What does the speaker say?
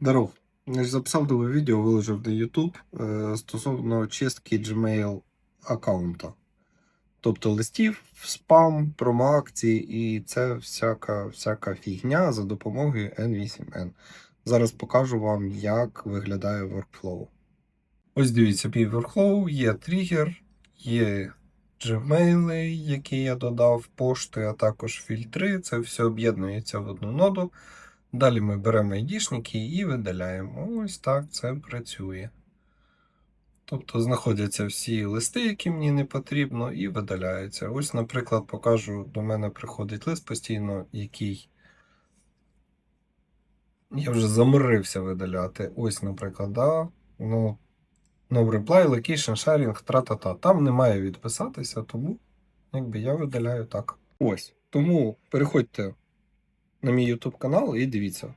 Здоров. Записав нове відео, виложив на YouTube е, стосовно чистки Gmail аккаунта. Тобто листів, спам, промоакції і це всяка, всяка фігня за допомогою N8N. Зараз покажу вам, як виглядає workflow. Ось дивіться, мій workflow, є тригер, є Gmail, які я додав, пошти, а також фільтри. Це все об'єднується в одну ноду. Далі ми беремо айдішники і видаляємо. Ось так це працює. Тобто знаходяться всі листи, які мені не потрібно, і видаляються. Ось, наприклад, покажу, до мене приходить лист постійно, який я вже заморився видаляти. Ось, наприклад, да, ну, no reply, location, sharing, тра-та-та. Там немає відписатися, тому якби я видаляю так. Ось. Тому переходьте на мій YouTube канал і дивіться.